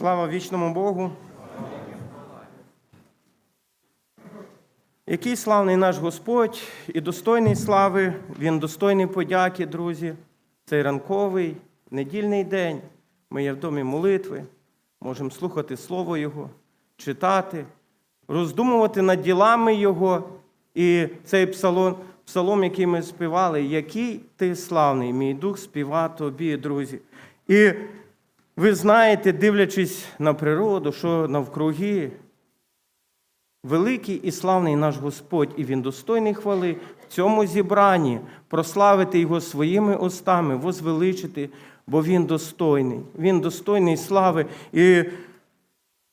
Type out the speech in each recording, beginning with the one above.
Слава вічному Богу. Який славний наш Господь і достойний слави, Він достойний подяки, друзі. Цей ранковий, недільний день. Ми є в домі молитви, можемо слухати Слово Його, читати, роздумувати над ділами Його. І цей псалом, псалом, який ми співали, який ти славний, мій дух співа тобі, друзі. І ви знаєте, дивлячись на природу, що навкруги, великий і славний наш Господь, і Він достойний хвали в цьому зібранні, прославити Його своїми устами, возвеличити, бо Він достойний, Він достойний слави. І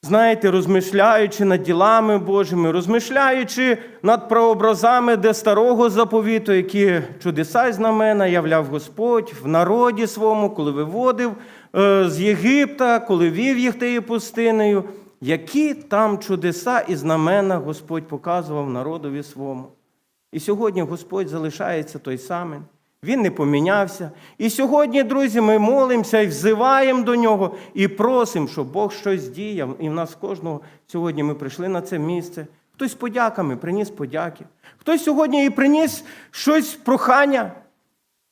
знаєте, розмишляючи над ділами Божими, розмишляючи над прообразами де старого заповіту, які чудеса і знамена являв Господь в народі своєму, коли виводив з Єгипта, коли вів їх тією пустинею, які там чудеса і знамена Господь показував народові своєму. І сьогодні Господь залишається той самий. Він не помінявся. І сьогодні, друзі, ми молимося і взиваємо до нього і просимо, щоб Бог щось діяв. І в нас кожного сьогодні ми прийшли на це місце. Хтось подяками приніс подяки. Хтось сьогодні і приніс щось прохання.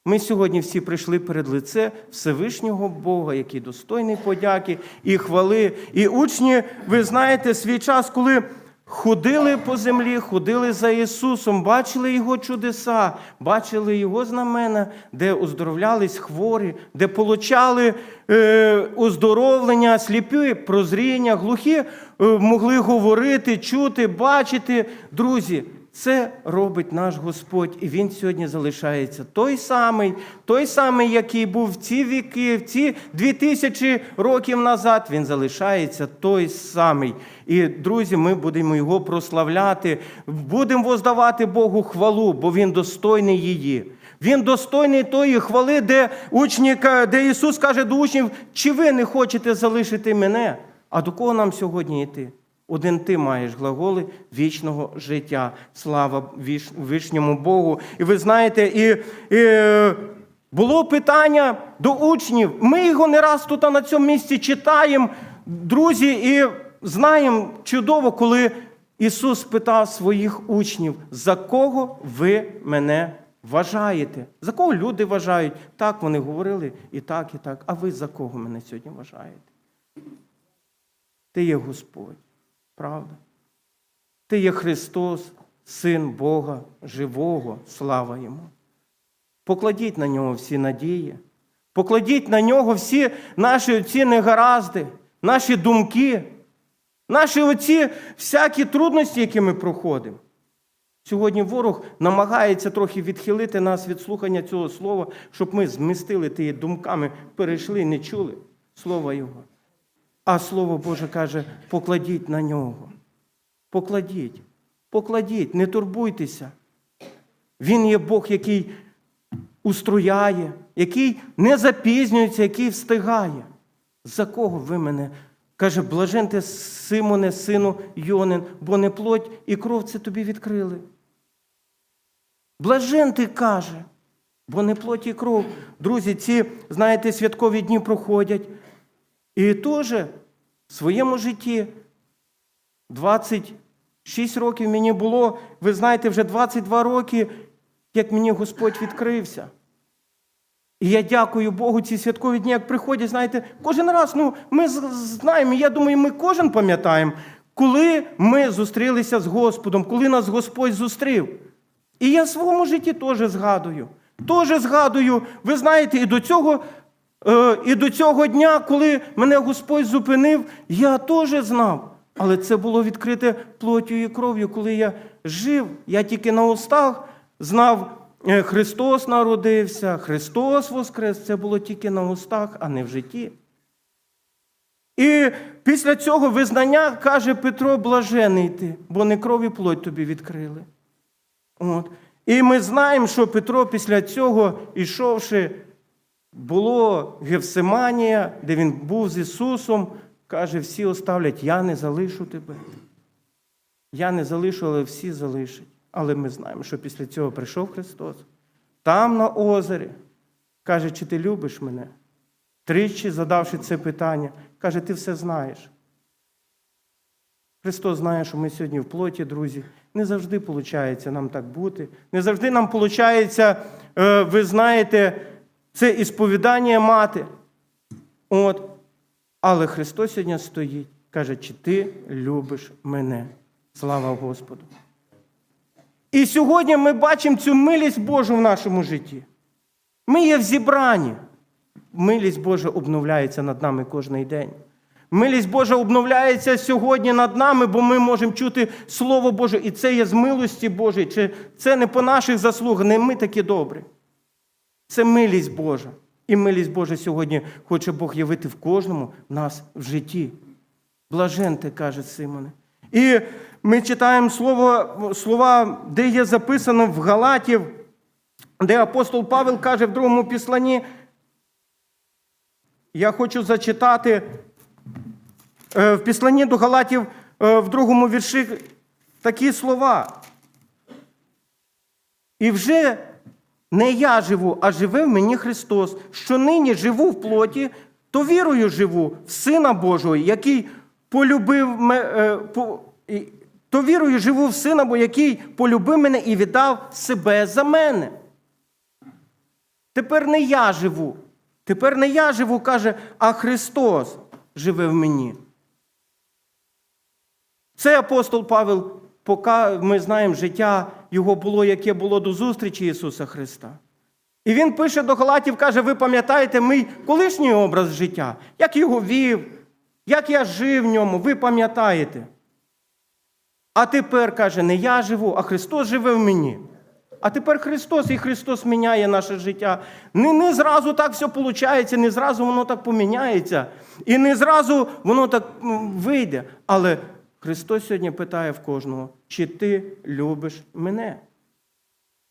Ми сьогодні всі прийшли перед лице Всевишнього Бога, який достойний подяки і хвали. І учні, ви знаєте, свій час, коли ходили по землі, ходили за Ісусом, бачили Його чудеса, бачили Його знамена, де оздоровлялись хворі, де получали е, оздоровлення, сліпі, прозріння, глухі е, могли говорити, чути, бачити. Друзі, це робить наш Господь, і Він сьогодні залишається той самий, той самий, який був в ці віки, в ці дві тисячі років назад. Він залишається той самий. І, друзі, ми будемо його прославляти, будемо воздавати Богу хвалу, бо Він достойний її. Він достойний тої хвали, де учні, де Ісус каже до учнів, чи ви не хочете залишити мене? А до кого нам сьогодні йти? Один ти маєш глаголи вічного життя. Слава вишньому Богу. І ви знаєте, і, і було питання до учнів. Ми його не раз тут на цьому місці читаємо, друзі, і знаємо чудово, коли Ісус питав своїх учнів, за кого ви мене вважаєте? За кого люди вважають? Так вони говорили і так, і так. А ви за кого мене сьогодні вважаєте? Ти є Господь. Правда? Ти є Христос, Син Бога живого, слава Йому. Покладіть на нього всі надії, покладіть на нього всі наші оці негаразди, наші думки, наші оці всякі трудності, які ми проходимо. Сьогодні ворог намагається трохи відхилити нас від слухання цього слова, щоб ми змістили тієї думками, перейшли, не чули слова Його. А Слово Боже каже, покладіть на нього. Покладіть, покладіть, не турбуйтеся. Він є Бог, який устрояє, який не запізнюється, який встигає. За кого ви мене? Каже, блажен ти, Симоне, сину Йонин, бо не плоть і кров це тобі відкрили. Блажен ти каже, бо не плоть і кров. Друзі, ці, знаєте, святкові дні проходять. І теж в своєму житті 26 років мені було, ви знаєте, вже 22 роки, як мені Господь відкрився. І я дякую Богу, ці святкові дні, як приходять, знаєте, кожен раз, ну, ми знаємо, я думаю, ми кожен пам'ятаємо, коли ми зустрілися з Господом, коли нас Господь зустрів. І я в своєму житті теж згадую. Теж згадую, ви знаєте, і до цього І до цього дня, коли мене Господь зупинив, я теж знав. Але це було відкрите плоттю і кров'ю, коли я жив. Я тільки на устах знав, е, Христос народився, Христос воскрес. Це було тільки на устах, а не в житті. І після цього визнання каже Петро, блажений ти, бо не кров і плоть тобі відкрили. От. І ми знаємо, що Петро після цього, ішовши було Гевсиманія, де він був з Ісусом, каже, всі оставлять, я не залишу тебе. Я не залишу, але всі залишать. Але ми знаємо, що після цього прийшов Христос. Там на озері. Каже, чи ти любиш мене? Тричі задавши це питання, Каже, ти все знаєш. Христос знає, що ми сьогодні в плоті, друзі. Не завжди виходить нам так бути. Не завжди нам виходить, ви знаєте, це ісповідання мати. От. Але Христос сьогодні стоїть, каже, чи ти любиш мене? Слава Господу. І сьогодні ми бачимо цю милість Божу в нашому житті. Ми є в зібранні. Милість Божа обновляється над нами кожен день. Милість Божа обновляється сьогодні над нами, бо ми можемо чути Слово Боже, і це є з милості Божої. Чи це не по наших заслугах, не ми такі добрі. Це милість Божа. І милість Божа сьогодні хоче Бог явити в кожному в нас в житті. Блажен ти, каже Симоне. І ми читаємо слово, слова, де є записано в Галатів, де апостол Павел каже в другому післанні. Я хочу зачитати е, в післанні до Галатів е, в другому вірші такі слова. І вже не я живу, а живе в мені Христос, що нині живу в плоті, то вірою живу в Сина Божого, який полюбив ме- е, по- і- то вірою живу в Сина Божого, який полюбив мене і віддав себе за мене. Тепер не я живу. Тепер не я живу, каже, а Христос живе в мені. Це апостол Павел, поки ми знаємо життя його було, яке було до зустрічі Ісуса Христа. І він пише до Галатів, каже: ви пам'ятаєте мій колишній образ життя, як його вів, як я жив в ньому, ви пам'ятаєте. А тепер, каже, не я живу, а Христос живе в мені. А тепер Христос і Христос міняє наше життя. Не, не зразу так все виходить, не зразу воно так поміняється. І не зразу воно так вийде. Але Христос сьогодні питає в кожного, чи ти любиш мене?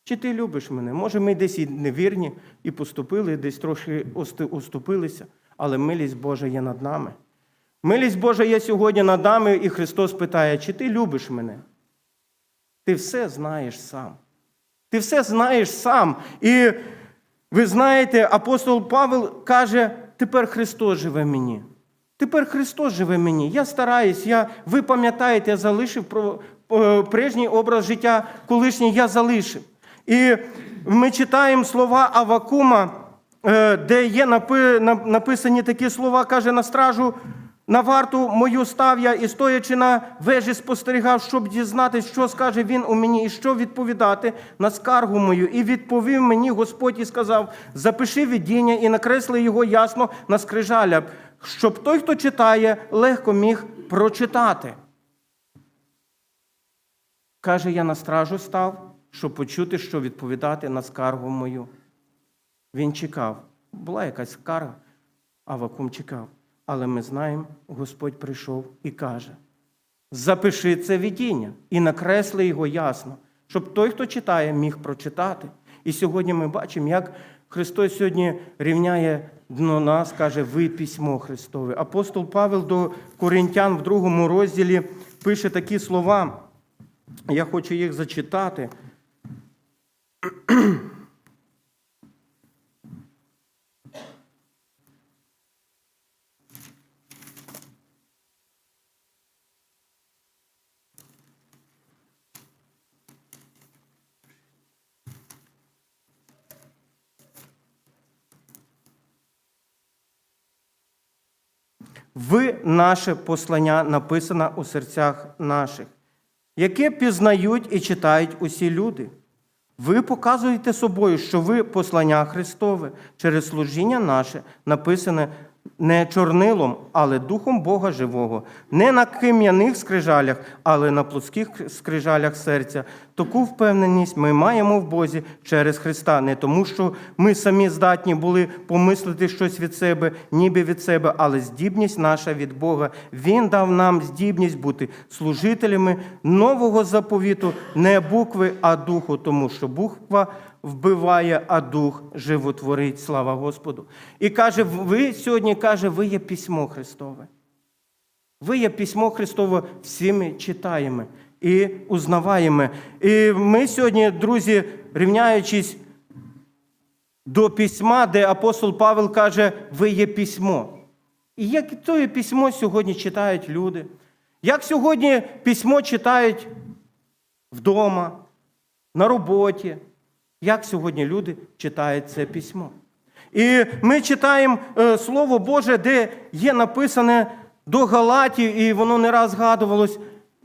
Чи ти любиш мене? Може, ми десь і невірні, і поступили, десь трохи ости- оступилися, але милість Божа є над нами. Милість Божа є сьогодні над нами, і Христос питає, чи ти любиш мене? Ти все знаєш сам. Ти все знаєш сам. І ви знаєте, апостол Павел каже: тепер Христос живе мені. Тепер Христос живе мені. Я стараюсь, я, ви пам'ятаєте, я залишив прежній образ життя, колишній я залишив. І ми читаємо слова Авакума, е, де є написані такі слова, каже на стражу. На варту мою став я і стоячи на вежі, спостерігав, щоб дізнатися, що скаже він у мені, і що відповідати на скаргу мою. І відповів мені Господь і сказав: запиши видіння і накресли його ясно на скрижаля, щоб той, хто читає, легко міг прочитати. Каже, я на стражу став, щоб почути, що відповідати на скаргу мою. Він чекав. Була якась скарга, а вакуум чекав. Але ми знаємо, Господь прийшов і каже: запиши це видіння і накресли його ясно, щоб той, хто читає, міг прочитати. І сьогодні ми бачимо, як Христос сьогодні рівняє до нас, каже, ви письмо Христове. Апостол Павел до Коринтян в другому розділі пише такі слова. Я хочу їх зачитати. Ви наше послання написано у серцях наших, яке пізнають і читають усі люди. Ви показуєте собою, що ви послання Христове через служіння наше написане не чорнилом, але духом Бога живого, не на кам'яних скрижалях, але на плоских скрижалях серця. Таку впевненість ми маємо в Бозі через Христа, не тому, що ми самі здатні були помислити щось від себе, ніби від себе, але здібність наша від Бога. Він дав нам здібність бути служителями нового заповіту, не букви, а духу, тому що буква вбиває, а дух животворить. Слава Господу. І каже, ви сьогодні каже, ви є письмо Христове. Ви є письмо Христове, всі ми читаємо і узнаваємо. І ми сьогодні, друзі, рівняючись до письма, де апостол Павел каже, ви є письмо. І як це письмо сьогодні читають люди, як сьогодні письмо читають вдома, на роботі, як сьогодні люди читають це письмо. І ми читаємо е, Слово Боже, де є написане до Галатів, і воно не раз згадувалось,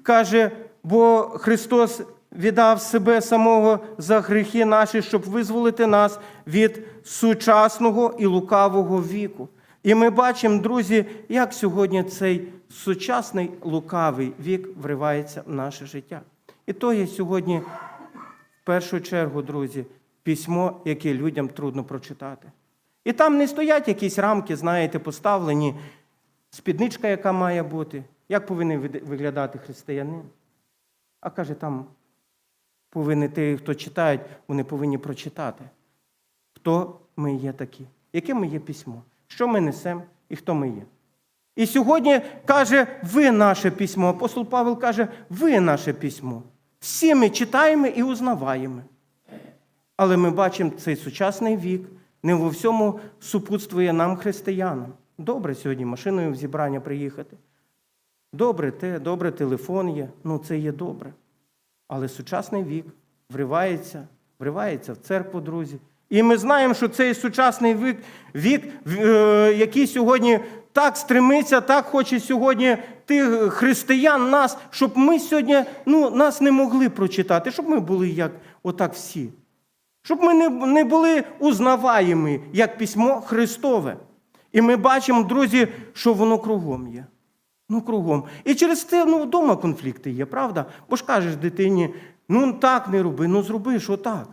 каже, бо Христос віддав себе самого за гріхи наші, щоб визволити нас від сучасного і лукавого віку. І ми бачимо, друзі, як сьогодні цей сучасний лукавий вік вривається в наше життя. І то є сьогодні першу чергу, друзі, письмо, яке людям трудно прочитати. І там не стоять якісь рамки, знаєте, поставлені, спідничка, яка має бути, як повинен виглядати християнин. А каже, там повинні ті, хто читають, вони повинні прочитати, хто ми є такі, яке ми є письмо, що ми несемо і хто ми є. І сьогодні каже, ви наше письмо. Апостол Павел каже, ви наше письмо. Всі ми читаємо і узнаваємо. Але ми бачимо цей сучасний вік не во всьому супутствує нам, християнам. Добре сьогодні машиною в зібрання приїхати. Добре те, добре телефон є, ну це є добре. Але сучасний вік вривається, вривається в церкву, друзі. І ми знаємо, що цей сучасний вік, вік е, який сьогодні так стремиться, так хоче сьогодні тих християн нас, щоб ми сьогодні ну, нас не могли прочитати, щоб ми були як отак всі. Щоб ми не, не були узнаваємі, як письмо Христове. І ми бачимо, друзі, що воно кругом є. Ну, кругом. І через це ну, вдома конфлікти є, правда? Бо ж кажеш дитині, ну так не роби, ну зроби, що так.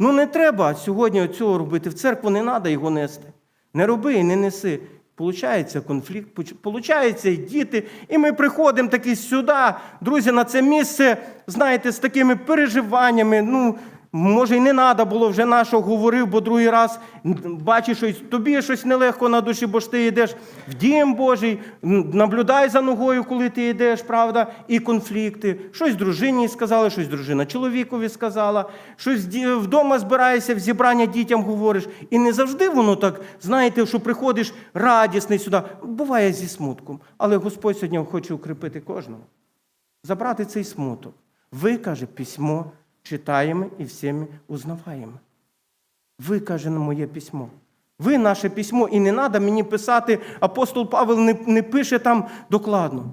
Ну не треба сьогодні цього робити. В церкву не треба його нести. Не роби і не неси. Получається конфлікт, получається і діти. І ми приходимо таки сюди, друзі, на це місце, знаєте, з такими переживаннями. Ну, може, і не треба було вже нашого говорив, бо другий раз бачиш, що тобі щось нелегко на душі, бо ж ти йдеш в дім Божий, наблюдай за ногою, коли ти йдеш, правда, і конфлікти. Щось дружині сказали, щось дружина чоловікові сказала, щось вдома збираєшся, в зібрання дітям говориш. І не завжди воно так, знаєте, що приходиш радісний сюди. Буває зі смутком. Але Господь сьогодні хоче укріпити кожного. Забрати цей смуток. Ви, каже, письмо читаємо і всіми узнаваємо. Ви, каже, на моє письмо. Ви наше письмо, і не треба мені писати, апостол Павел не, не пише там докладно.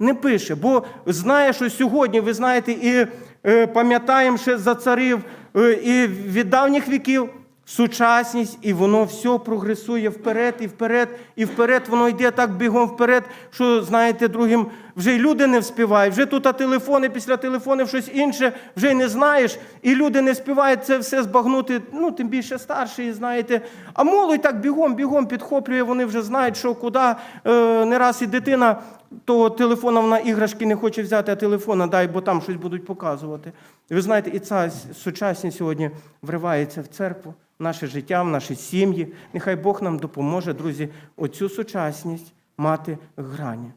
Не пише, бо знає, що сьогодні, ви знаєте, і е, пам'ятаємо ще за царів е, і від давніх віків сучасність, і воно все прогресує вперед і вперед, і вперед, воно йде так бігом вперед, що, знаєте, другим вже й люди не вспівають, вже тут а телефони, після телефонів щось інше, вже й не знаєш, і люди не співають це все збагнути, ну, тим більше старші, знаєте. А молодь так бігом, бігом підхоплює, вони вже знають, що куди. Е, не раз і дитина того телефона вона іграшки не хоче взяти, а телефона дай, бо там щось будуть показувати. Ви знаєте, і ця сучасність сьогодні вривається в церкву, наше життя, в наші сім'ї. Нехай Бог нам допоможе, друзі, оцю сучасність мати грані.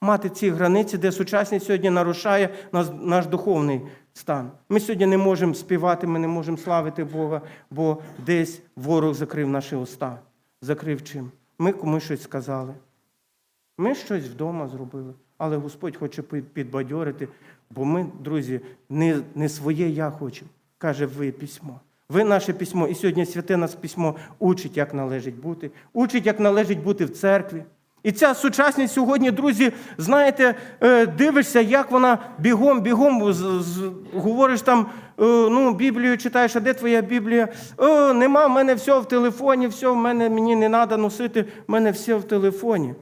Мати ці границі, де сучасність сьогодні нарушає наш, духовний стан. Ми сьогодні не можемо співати, ми не можемо славити Бога, бо десь ворог закрив наші уста. Закрив чим? Ми комусь щось сказали. Ми щось вдома зробили, але Господь хоче підбадьорити, бо ми, друзі, не, не своє я хочемо. Каже, ви письмо. Ви наше письмо. І сьогодні святе нас письмо учить, як належить бути, учить, як належить бути в церкві. І ця сучасність сьогодні, друзі, знаєте, е, дивишся, як вона бігом, бігом говориш там, е, ну, Біблію читаєш, а де твоя Біблія? О, нема, в мене все в телефоні, все, в мене мені не треба носити, в мене все в телефоні.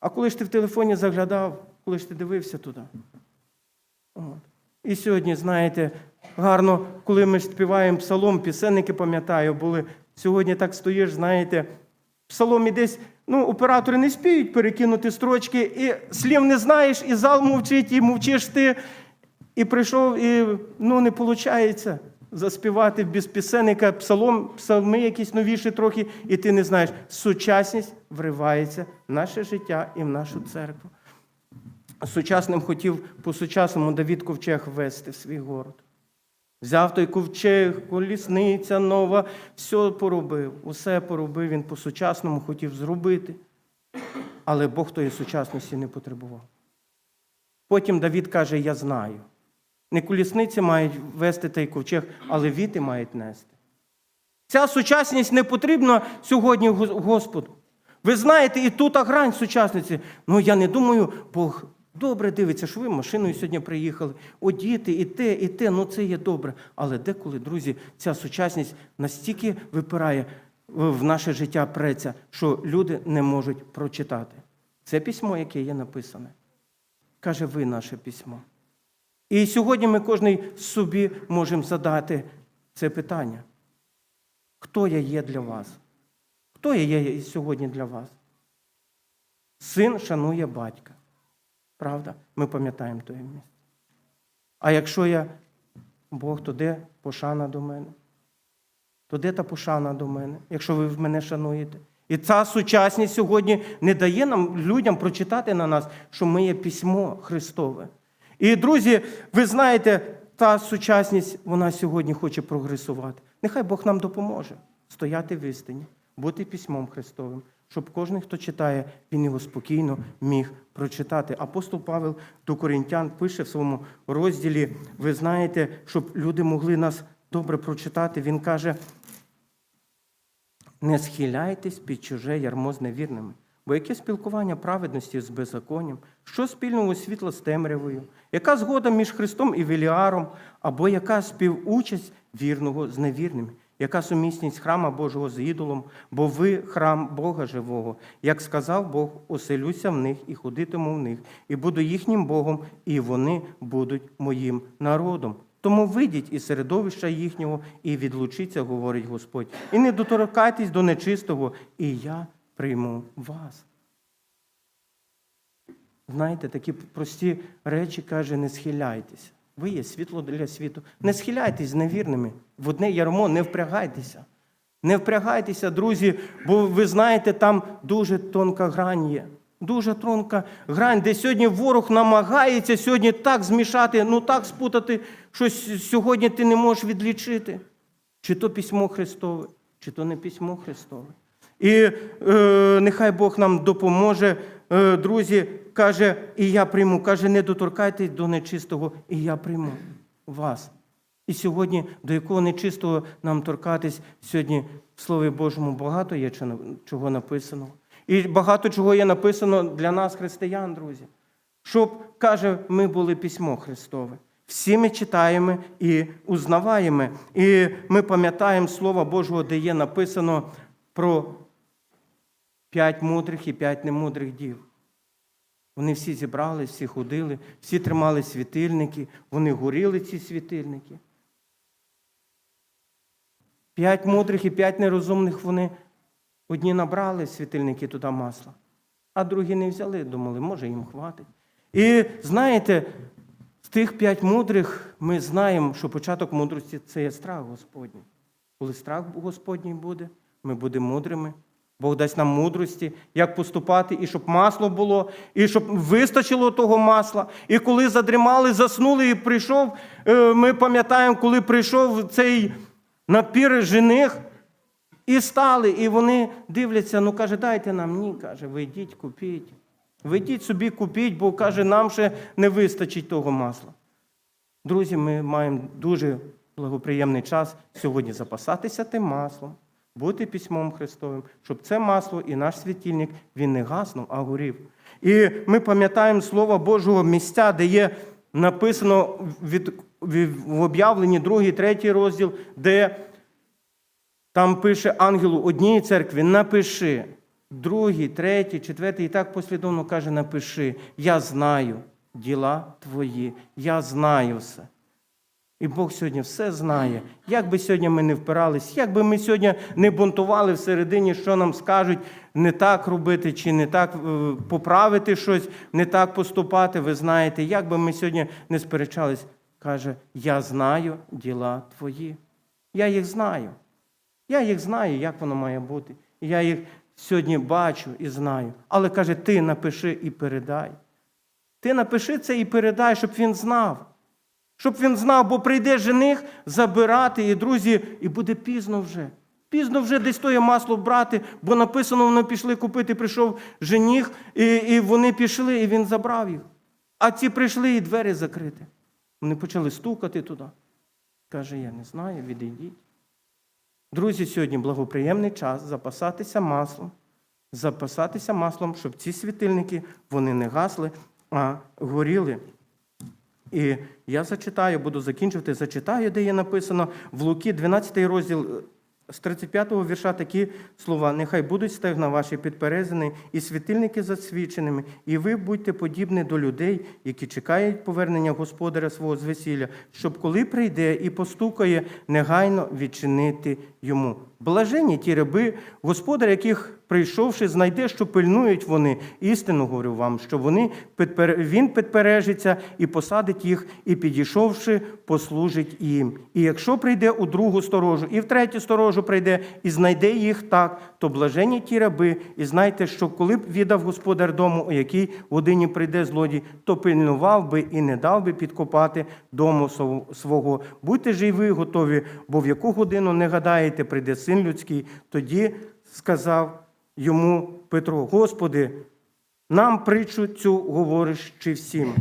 А коли ж ти в телефоні заглядав, коли ж ти дивився туди? От. І сьогодні, знаєте, гарно, коли ми співаємо псалом, пісенники пам'ятаю, були. Сьогодні так стоїш, знаєте, в псаломі десь, ну, оператори не спіють перекинути строчки, і слів не знаєш, і зал мовчить, і мовчиш ти. І прийшов, і ну, не виходить заспівати без пісенника псалом, псалми якісь новіші трохи, і ти не знаєш. Сучасність вривається в наше життя і в нашу церкву. Сучасним хотів по-сучасному Давід Ковчег ввести в свій город. Взяв той ковчег, колісниця нова, все поробив, усе поробив, він по-сучасному хотів зробити. Але Бог тої сучасності не потребував. Потім Давід каже: Я знаю. Не колісниці мають вести той ковчег, але віти мають нести. Ця сучасність не потрібна сьогодні Господу. Ви знаєте, і тут грань сучасниці. Ну я не думаю, Бог добре дивиться, що ви машиною сьогодні приїхали. О, діти, і те, і те, ну це є добре. Але деколи, друзі, ця сучасність настільки випирає в в наше життя преться, що люди не можуть прочитати. Це письмо, яке є написане. Каже, ви наше письмо. І сьогодні ми кожен собі можемо задати це питання. Хто я є для вас? Хто я є сьогодні для вас? Син шанує батька. Правда? Ми пам'ятаємо той місце. А якщо я Бог, то де пошана до мене? То де та пошана до мене, якщо ви мене шануєте? І ця сучасність сьогодні не дає нам людям прочитати на нас, що ми є письмо Христове. І, друзі, ви знаєте, та сучасність, вона сьогодні хоче прогресувати. Нехай Бог нам допоможе стояти в істині, бути письмом Христовим, щоб кожен, хто читає, він його спокійно міг прочитати. Апостол Павел до Коринтян пише в своєму розділі, ви знаєте, щоб люди могли нас добре прочитати. Він каже: не схиляйтесь під чуже ярмо з невірними. Бо яке спілкування праведності з беззаконням? Що спільного світла з темрявою? Яка згода між Христом і Веліаром? Або яка співучасть вірного з невірними? Яка сумісність храма Божого з ідолом? Бо ви храм Бога живого. Як сказав Бог, оселюся в них і ходитиму в них, і буду їхнім Богом, і вони будуть моїм народом. Тому вийдіть із середовища їхнього і відлучіться, говорить Господь, і не доторкайтесь до нечистого, і я прийму вас. Знаєте, такі прості речі каже, не схиляйтеся. Ви є світло для світу. Не схиляйтесь з невірними. В одне ярмо не впрягайтеся. Не впрягайтеся, друзі, бо ви знаєте, там дуже тонка грань є. Дуже тонка грань, де сьогодні ворог намагається сьогодні так змішати, ну так спутати, що сьогодні ти не можеш відлічити. Чи то письмо Христове, чи то не письмо Христове. І е, нехай Бог нам допоможе, е, друзі, каже, і я прийму. Каже, не доторкайтесь до нечистого, і я прийму вас. І сьогодні до якого нечистого нам торкатись, сьогодні в Слові Божому багато є чого написано. І багато чого є написано для нас, християн, друзі. Щоб, каже, ми були письмо Христове. Всі ми читаємо і узнаваємо. І ми пам'ятаємо Слово Божого, де є написано про п'ять мудрих і п'ять немудрих дів. Вони всі зібрались, всі ходили, всі тримали світильники, вони горіли ці світильники. П'ять мудрих і п'ять нерозумних вони одні набрали світильники туди масла, а другі не взяли, думали, може їм хватить. І знаєте, з тих п'ять мудрих ми знаємо, що початок мудрості це є страх Господній. Коли страх Господній буде, ми будемо мудрими. Бог дасть нам мудрості, як поступати, і щоб масло було, і щоб вистачило того масла. І коли задрімали, заснули, і прийшов, е, ми пам'ятаємо, коли прийшов цей напір жених, і стали, і вони дивляться, ну каже, дайте нам ні, каже, ви йдіть, купіть. Ви йдіть собі купіть, бо каже, нам ще не вистачить того масла. Друзі, ми маємо дуже благоприємний час сьогодні запасатися тим маслом, бути письмом Христовим, щоб це масло і наш світильник він не гаснув, а горів. І ми пам'ятаємо Слово Божого місця, де є написано від, в об'явленні другий, третій розділ, де там пише ангелу однієї церкви, напиши. Другий, третій, четвертий, і так послідовно каже, напиши. Я знаю діла твої, я знаю все. І Бог сьогодні все знає. Як би сьогодні ми не впирались, як би ми сьогодні не бунтували всередині, що нам скажуть, не так робити, чи не так е, поправити щось, не так поступати, ви знаєте, як би ми сьогодні не сперечались, каже, я знаю діла твої. Я їх знаю. Я їх знаю, як воно має бути. Я їх сьогодні бачу і знаю. Але каже, ти напиши і передай. Ти напиши це і передай, щоб він знав. Щоб він знав, бо прийде жених забирати, і друзі, і буде пізно вже. Пізно вже десь тоє масло брати, бо написано, вони пішли купити, прийшов жених, і, і вони пішли, і він забрав їх. А ці прийшли і двері закриті. Вони почали стукати туди. Каже, я не знаю, відійдіть. Друзі, сьогодні благоприємний час запасатися маслом, запасатися маслом, щоб ці світильники вони не гасли, а горіли. І я зачитаю, буду закінчувати, зачитаю, де є написано в Луки, 12 розділ е, з 35-го вірша такі слова: нехай будуть стегна ваші підперезані і світильники засвіченими, і ви будьте подібні до людей, які чекають повернення господаря свого з весілля, щоб коли прийде і постукає, негайно відчинити йому. Блажені ті раби, господар, яких прийшовши, знайде, що пильнують вони. Істину говорю вам, що вони він підпережиться і посадить їх, і підійшовши, послужить їм. І якщо прийде у другу сторожу, і в третю сторожу прийде, і знайде їх так, то блажені ті раби, і знайте, що коли б віддав господар дому, у якій годині прийде злодій, то пильнував би і не дав би підкопати дому свого. Будьте ж і ви готові, бо в яку годину не гадаєте, прийде син людський. Тоді сказав йому Петро: Господи, нам притчу цю говориш чи всім.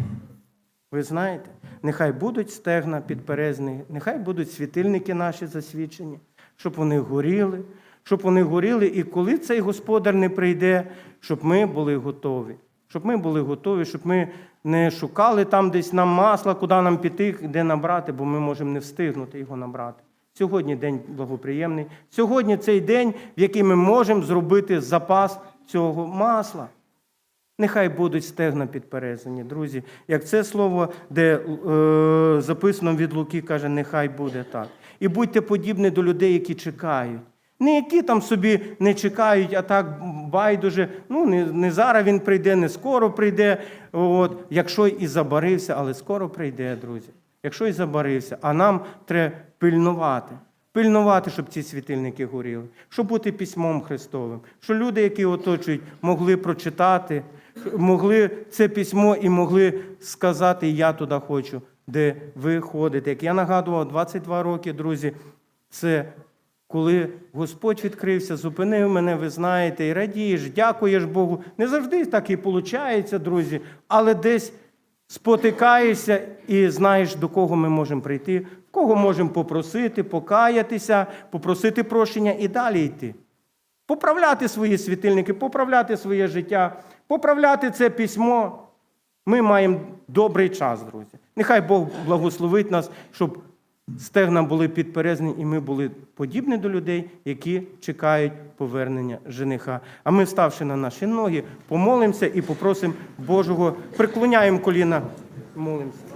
Ви знаєте, нехай будуть стегна підперезні, нехай будуть світильники наші засвічені, щоб вони горіли, щоб вони горіли, і коли цей господар не прийде, щоб ми були готові. Щоб ми були готові, щоб ми не шукали там десь нам масла, куди нам піти, де набрати, бо ми можемо не встигнути його набрати. Сьогодні день благоприємний. Сьогодні цей день, в який ми можемо зробити запас цього масла. Нехай будуть стегна підперезані, друзі. Як це слово, де е, записано від Луки, каже, нехай буде так. І будьте подібні до людей, які чекають. Не які там собі не чекають, а так байдуже. Ну, не, не зараз він прийде, не скоро прийде. От, якщо і забарився, але скоро прийде, друзі. Якщо і забарився, а нам треба пильнувати. Пильнувати, щоб ці світильники горіли, щоб бути письмом Христовим, щоб люди, які оточують, могли прочитати, могли це письмо і могли сказати, я туди хочу, де ви ходите. Як я нагадував, 22 роки, друзі, це коли Господь відкрився, зупинив мене, ви знаєте, і радієш, дякуєш Богу. Не завжди так і виходить, друзі, але десь спотикаєшся і знаєш, до кого ми можемо прийти, кого можемо попросити, покаятися, попросити прощення і далі йти. Поправляти свої світильники, поправляти своє життя, поправляти це письмо. Ми маємо добрий час, друзі. Нехай Бог благословить нас, щоб стегна були підперезні, і ми були подібні до людей, які чекають повернення жениха. А ми, вставши на наші ноги, помолимося і попросимо Божого, приклоняємо коліна, молимося.